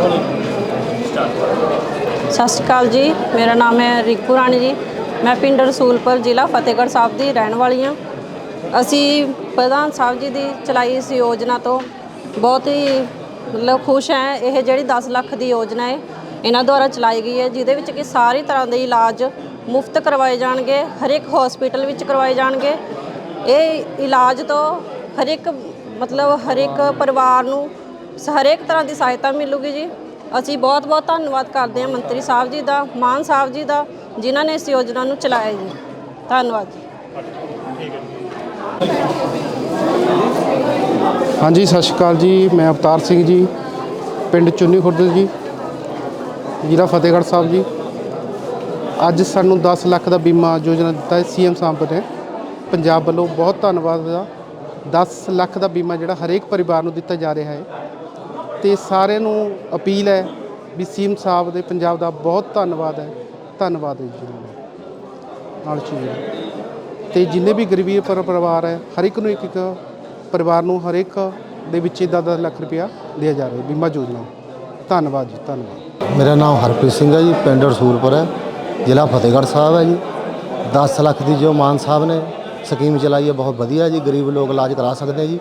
ਸਤਿ ਸ਼੍ਰੀ ਅਕਾਲ ਜੀ, ਮੇਰਾ ਨਾਮ ਹੈ ਰਿੰਕੂ ਰਾਣੀ ਜੀ। ਮੈਂ ਪਿੰਡ ਰਸੂਲਪੁਰ ਜ਼ਿਲ੍ਹਾ ਫਤਿਹਗੜ੍ਹ ਸਾਹਿਬ ਦੀ ਰਹਿਣ ਵਾਲੀ ਹਾਂ। ਅਸੀਂ ਪ੍ਰਧਾਨ ਸਾਹਿਬ ਜੀ ਦੀ ਚਲਾਈ ਇਸ ਯੋਜਨਾ ਤੋਂ ਬਹੁਤ ਹੀ ਮਤਲਬ ਖੁਸ਼ ਹੈ। ਇਹ ਜਿਹੜੀ 10 ਲੱਖ ਦੀ ਯੋਜਨਾ ਹੈ, ਇਹਨਾਂ ਦੁਆਰਾ ਚਲਾਈ ਗਈ ਹੈ, ਜਿਹਦੇ ਵਿੱਚ ਕਿ ਸਾਰੀ ਤਰ੍ਹਾਂ ਦੇ ਇਲਾਜ ਮੁਫਤ ਕਰਵਾਏ ਜਾਣਗੇ ਹਰ ਇੱਕ ਹਸਪੀਟਲ ਵਿੱਚ ਕਰਵਾਏ ਜਾਣਗੇ। ਇਹ ਇਲਾਜ ਤੋਂ ਹਰ ਇੱਕ ਮਤਲਬ ਹਰ ਇੱਕ ਪਰਿਵਾਰ ਨੂੰ ਹਰੇਕ ਤਰ੍ਹਾਂ ਦੀ ਸਹਾਇਤਾ ਮਿਲੂਗੀ ਜੀ। ਅਸੀਂ ਬਹੁਤ ਬਹੁਤ ਧੰਨਵਾਦ ਕਰਦੇ ਹਾਂ ਮੰਤਰੀ ਸਾਹਿਬ ਜੀ ਦਾ, ਮਾਨ ਸਾਹਿਬ ਜੀ ਦਾ, ਜਿਨ੍ਹਾਂ ਨੇ ਇਸ ਯੋਜਨਾ ਨੂੰ ਚਲਾਇਆ ਜੀ। ਧੰਨਵਾਦ ਜੀ। ਹਾਂਜੀ, ਸਤਿ ਸ਼੍ਰੀ ਅਕਾਲ ਜੀ। ਮੈਂ ਅਵਤਾਰ ਸਿੰਘ ਜੀ, ਪਿੰਡ ਚੁੰਨੀ ਖੁਰਦ ਜੀ, ਜ਼ਿਲ੍ਹਾ ਫਤਿਹਗੜ੍ਹ ਸਾਹਿਬ ਜੀ। ਅੱਜ ਸਾਨੂੰ 10 ਲੱਖ ਦਾ ਬੀਮਾ ਯੋਜਨਾ ਦਿੱਤਾ ਹੈ, ਸੀਐਮ ਸਾਹਿਬ ਨੇ। ਪੰਜਾਬ ਵੱਲੋਂ ਬਹੁਤ ਧੰਨਵਾਦ ਦਾ। 10 ਲੱਖ ਦਾ ਬੀਮਾ ਜਿਹੜਾ ਹਰੇਕ ਪਰਿਵਾਰ ਨੂੰ ਦਿੱਤਾ ਜਾ ਰਿਹਾ ਹੈ। ਤੇ ਸਾਰਿਆਂ ਨੂੰ ਅਪੀਲ ਹੈ ਵੀ ਸੀਐਮ ਸਾਹਿਬ ਦੇ ਪੰਜਾਬ ਦਾ ਬਹੁਤ ਧੰਨਵਾਦ ਹੈ। ਧੰਨਵਾਦ ਹੈ ਜੀ। ਨਾਲ ਚੀਜ਼ ਤੇ ਜਿੰਨੇ ਵੀ ਗਰੀਬੀ ਪਰ ਪਰਿਵਾਰ ਹੈ, ਹਰ ਇੱਕ ਨੂੰ ਇੱਕ ਇੱਕ ਪਰਿਵਾਰ ਨੂੰ ਹਰ ਇੱਕ ਦੇ ਵਿੱਚ 10 ਲੱਖ ਰੁਪਇਆ ਦਿਆ ਜਾ ਰਿਹਾ, ਬੀਮਾ ਯੋਜਨਾ। ਧੰਨਵਾਦ ਜੀ, ਧੰਨਵਾਦ। ਮੇਰਾ ਨਾਮ ਹਰਪ੍ਰੀਤ ਸਿੰਘ ਹੈ ਜੀ, ਪਿੰਡ ਰਸੂਲਪੁਰ ਹੈ। ਜ਼ਿਲ੍ਹਾ ਫਤਿਹਗੜ੍ਹ ਸਾਹਿਬ ਹੈ ਜੀ। 10 ਲੱਖ ਦੀ ਜੋ ਮਾਨ ਸਾਹਿਬ ਨੇ ਸਕੀਮ ਚਲਾਈ ਹੈ, ਬਹੁਤ ਵਧੀਆ ਜੀ, ਗਰੀਬ ਲੋਕ ਇਲਾਜ ਕਰਾ ਸਕਦੇ ਜੀ।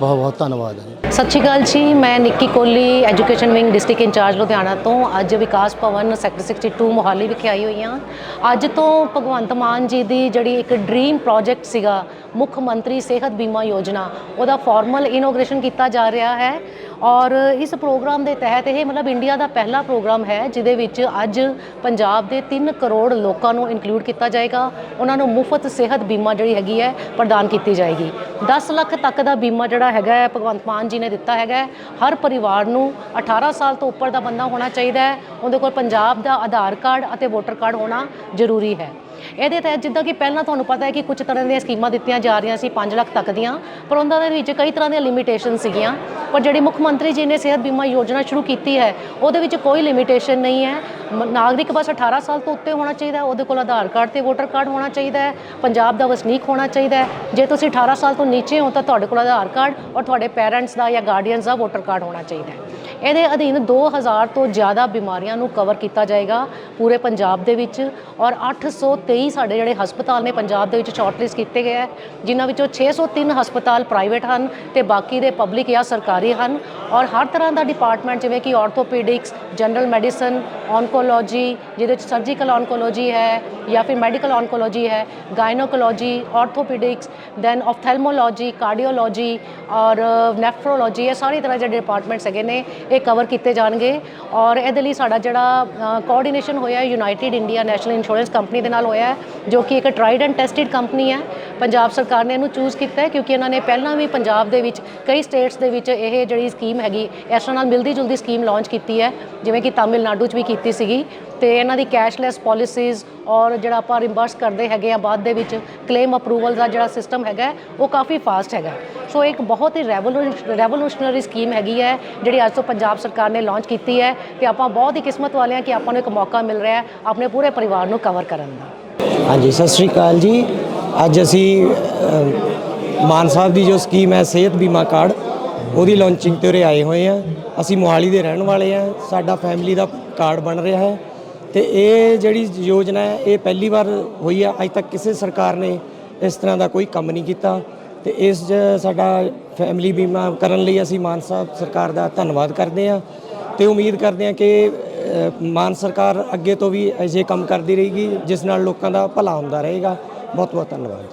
ਬਹੁਤ ਬਹੁਤ ਧੰਨਵਾਦ ਹੈ ਸਤਿ ਸ਼੍ਰੀ ਅਕਾਲ ਜੀ, ਮੈਂ Nikki Kohli education wing district in charge Ludhiana ਤੋਂ। ਅੱਜ ਵਿਕਾਸ ਭਵਨ ਸੈਕਟਰ 62 ਮੋਹਾਲੀ ਵਿਖੇ ਆਈ ਹੋਈ ਹਾਂ। ਅੱਜ ਤੋਂ ਭਗਵੰਤ ਮਾਨ ਜੀ ਦੀ ਜਿਹੜੀ ਇੱਕ ਡ੍ਰੀਮ ਪ੍ਰੋਜੈਕਟ ਸੀਗਾ, ਮੁੱਖ ਮੰਤਰੀ ਸਿਹਤ ਬੀਮਾ ਯੋਜਨਾ, ਉਹਦਾ ਫਾਰਮਲ ਇਨੋਗ੍ਰੇਸ਼ਨ ਕੀਤਾ ਜਾ ਰਿਹਾ ਹੈ। ਔਰ ਇਸ ਪ੍ਰੋਗਰਾਮ ਦੇ ਤਹਿਤ ਇਹ ਮਤਲਬ ਇੰਡੀਆ ਦਾ ਪਹਿਲਾ ਪ੍ਰੋਗਰਾਮ ਹੈ, ਜਿਹਦੇ ਵਿੱਚ ਅੱਜ ਪੰਜਾਬ ਦੇ 3 ਕਰੋੜ ਲੋਕਾਂ ਨੂੰ ਇਨਕਲੂਡ ਕੀਤਾ ਜਾਏਗਾ। ਉਹਨਾਂ ਨੂੰ ਮੁਫਤ ਸਿਹਤ ਬੀਮਾ ਜਿਹੜੀ ਹੈਗੀ ਹੈ, ਪ੍ਰਦਾਨ ਕੀਤੀ ਜਾਏਗੀ। 10 ਲੱਖ ਤੱਕ ਦਾ ਬੀਮਾ ਜਿਹੜਾ ਹੈਗਾ ਹੈ, ਭਗਵੰਤ ਮਾਨ ਜੀ ਨੇ ਦਿੱਤਾ ਹੈਗਾ ਹਰ ਪਰਿਵਾਰ ਨੂੰ 18 ਸਾਲ ਤੋਂ ਉੱਪਰ ਦਾ ਬੰਦਾ ਹੋਣਾ ਚਾਹੀਦਾ ਹੈ। ਉਹਦੇ ਕੋਲ ਪੰਜਾਬ ਦਾ ਆਧਾਰ ਕਾਰਡ ਅਤੇ ਵੋਟਰ ਕਾਰਡ ਹੋਣਾ ਜ਼ਰੂਰੀ ਹੈ। ਇਹਦੇ ਤਹਿਤ ਜਿੱਦਾਂ ਕਿ ਪਹਿਲਾਂ ਤੁਹਾਨੂੰ ਪਤਾ ਹੈ ਕਿ ਕੁਝ ਤਰ੍ਹਾਂ ਦੀਆਂ ਸਕੀਮਾਂ ਦਿੱਤੀਆਂ ਜਾ ਰਹੀਆਂ ਸੀ 5 ਲੱਖ ਤੱਕ ਦੀਆਂ, ਪਰ ਉਹਨਾਂ ਦੇ ਵਿੱਚ ਕਈ ਤਰ੍ਹਾਂ ਦੀਆਂ ਲਿਮਿਟੇਸ਼ਨ ਸੀਗੀਆਂ। ਪਰ ਜਿਹੜੀ ਮੁੱਖ ਮੰਤਰੀ ਜੀ ਨੇ ਸਿਹਤ ਬੀਮਾ ਯੋਜਨਾ ਸ਼ੁਰੂ ਕੀਤੀ ਹੈ। ਉਹਦੇ ਵਿੱਚ ਕੋਈ ਲਿਮਿਟੇਸ਼ਨ ਨਹੀਂ ਹੈ। ਨਾਗਰਿਕ ਬਸ 18 ਸਾਲ ਤੋਂ ਉੱਤੇ ਹੋਣਾ ਚਾਹੀਦਾ ਹੈ। ਉਹਦੇ ਕੋਲ ਆਧਾਰ ਕਾਰਡ ਤੇ ਵੋਟਰ ਕਾਰਡ ਹੋਣਾ ਚਾਹੀਦਾ ਹੈ। ਪੰਜਾਬ ਦਾ ਵਸਨੀਕ ਹੋਣਾ ਚਾਹੀਦਾ ਹੈ। ਜੇ ਤੁਸੀਂ 18 ਸਾਲ ਤੋਂ ਨੀਚੇ ਹੋ ਤਾਂ ਤੁਹਾਡੇ ਕੋਲ ਆਧਾਰ ਕਾਰਡ ਔਰ ਤੁਹਾਡੇ ਪੇਰੈਂਟਸ ਦਾ ਜਾਂ ਗਾਰਡੀਅਨਸ ਦਾ ਵੋਟਰ ਕਾਰਡ ਹੋਣਾ ਚਾਹੀਦਾ ਹੈ। ਇਹਦੇ ਅਧੀਨ 2000 ਤੋਂ ਜ਼ਿਆਦਾ ਬਿਮਾਰੀਆਂ ਨੂੰ ਕਵਰ ਕੀਤਾ ਜਾਏਗਾ ਪੂਰੇ ਪੰਜਾਬ ਦੇ ਵਿੱਚ ਔਰ 823 ਸਾਡੇ ਜਿਹੜੇ ਹਸਪਤਾਲ ਨੇ ਪੰਜਾਬ ਦੇ ਵਿੱਚ ਸ਼ਾਰਟਲਿਸਟ ਕੀਤੇ ਗਏ ਹੈ। ਜਿਨ੍ਹਾਂ ਵਿੱਚੋਂ 603 ਹਸਪਤਾਲ ਪ੍ਰਾਈਵੇਟ ਹਨ ਤੇ ਬਾਕੀ ਦੇ ਪਬਲਿਕ ਜਾਂ ਸਰਕਾਰੀ ਹਨ ਔਰ ਹਰ ਤਰ੍ਹਾਂ ਦਾ ਡਿਪਾਰਟਮੈਂਟ ਜਿਵੇਂ ਕਿ ਆਰਥੋਪੈਡਿਕਸ ਜਨਰਲ ਮੈਡੀਸਨ ਔਨਕੋਲੋਜੀ ਜਿਹਦੇ ਵਿੱਚ ਸਰਜੀਕਲ ਔਨਕੋਲੋਜੀ ਹੈ ਜਾਂ ਫਿਰ ਮੈਡੀਕਲ ਔਨਕੋਲੋਜੀ ਹੈ gynaecology orthopaedics then ophthalmology cardiology ਔਰ ਨੈਫਰੋਲੋਜੀ ਇਹ ਸਾਰੀ ਤਰ੍ਹਾਂ ਦੇ ਡਿਪਾਰਟਮੈਂਟਸ ਹੈਗੇ ਨੇ, ਇਹ ਕਵਰ ਕੀਤੇ ਜਾਣਗੇ ਔਰ ਇਹਦੇ ਲਈ ਸਾਡਾ ਜਿਹੜਾ ਕੋਆਰਡੀਨੇਸ਼ਨ ਹੋਇਆ United India National Insurance Company ਦੇ ਨਾਲ ਹੋਇਆ ਜੋ ਕਿ ਇੱਕ ਟਰਾਈਡ ਐਂਡ ਟੈਸਟਡ ਕੰਪਨੀ ਹੈ। ਪੰਜਾਬ ਸਰਕਾਰ ਨੇ ਇਹਨੂੰ ਚੂਜ਼ ਕੀਤਾ ਹੈ ਕਿਉਂਕਿ ਇਹਨਾਂ ਨੇ ਪਹਿਲਾਂ ਵੀ ਪੰਜਾਬ ਦੇ ਵਿੱਚ, ਕਈ ਸਟੇਟਸ ਦੇ ਵਿੱਚ ਇਹ ਜਿਹੜੀ ਸਕੀਮ ਹੈਗੀ, ਇਸ ਤਰ੍ਹਾਂ ਨਾਲ ਮਿਲਦੀ ਜੁਲਦੀ ਸਕੀਮ ਲਾਂਚ ਕੀਤੀ ਹੈ, ਜਿਵੇਂ ਕਿ ਤਾਮਿਲਨਾਡੂ 'ਚ ਵੀ ਕੀਤੀ ਸੀਗੀ ਤੇ ਇਹਨਾਂ ਦੀ ਕੈਸ਼ਲੈਸ ਪਾਲਿਸੀਜ਼ ਔਰ ਜਿਹੜਾ ਆਪਾਂ ਰਿੰਬਰਸ ਕਰਦੇ ਹੈਗੇ ਆ ਬਾਅਦ ਦੇ ਵਿੱਚ ਕਲੇਮ ਅਪਰੂਵਲ ਦਾ ਜਿਹੜਾ ਸਿਸਟਮ ਹੈਗਾ, ਉਹ ਕਾਫੀ ਫਾਸਟ ਹੈਗਾ। ਸੋ ਇੱਕ ਬਹੁਤ ਹੀ ਰੈਵੋਲੂਸ਼ਨਰੀ ਸਕੀਮ ਹੈਗੀ ਹੈ, ਜਿਹੜੀ ਅੱਜ ਤੋਂ ਪੰਜਾਬ ਸਰਕਾਰ ਨੇ ਲਾਂਚ ਕੀਤੀ ਹੈ ਤੇ ਆਪਾਂ ਬਹੁਤ ਹੀ ਕਿਸਮਤ ਵਾਲੇ ਹਾਂ ਕਿ ਆਪਾਂ ਨੂੰ ਇੱਕ ਮੌਕਾ ਮਿਲ ਰਿਹਾ ਹੈ ਆਪਣੇ ਪੂਰੇ ਪਰਿਵਾਰ ਨੂੰ ਕਵਰ ਕਰਨ ਦਾ। ਹਾਂਜੀ, ਸਤਿ ਸ਼੍ਰੀ ਅਕਾਲ ਜੀ। ਅੱਜ ਅਸੀਂ ਮਾਨ ਸਾਹਿਬ ਦੀ ਜੋ ਸਕੀਮ ਹੈ, ਸਿਹਤ ਬੀਮਾ ਕਾਰਡ, ਉਹਦੀ ਲਾਂਚਿੰਗ ਤੇ ਉਰੇ ਆਏ ਹੋਏ ਆ ਅਸੀਂ ਮੋਹਾਲੀ ਦੇ ਰਹਿਣ ਵਾਲੇ ਆ ਸਾਡਾ ਫੈਮਿਲੀ ਦਾ ਕਾਰਡ ਬਣ ਰਿਹਾ ਹੈ। ਤੇ ਇਹ ਜਿਹੜੀ ਯੋਜਨਾ ਹੈ, ਇਹ ਪਹਿਲੀ ਵਾਰ ਹੋਈ ਆ। ਅੱਜ ਤੱਕ ਕਿਸੇ ਸਰਕਾਰ ਨੇ ਇਸ ਤਰ੍ਹਾਂ ਦਾ ਕੋਈ ਕੰਮ ਨਹੀਂ ਕੀਤਾ। ਤੇ ਇਸ 'ਚ ਸਾਡਾ ਫੈਮਿਲੀ ਬੀਮਾ ਕਰਨ ਲਈ ਅਸੀਂ ਮਾਨ ਸਾਹਿਬ ਸਰਕਾਰ ਦਾ ਧੰਨਵਾਦ ਕਰਦੇ ਆ ਤੇ ਉਮੀਦ ਕਰਦੇ ਆ ਕਿ ਮਾਨ ਸਰਕਾਰ ਅੱਗੇ ਤੋਂ ਵੀ ਅਜਿਹੇ ਕੰਮ ਕਰਦੀ ਰਹੇਗੀ, ਜਿਸ ਨਾਲ ਲੋਕਾਂ ਦਾ ਭਲਾ ਹੁੰਦਾ ਰਹੇਗਾ। ਬਹੁਤ ਬਹੁਤ ਧੰਨਵਾਦ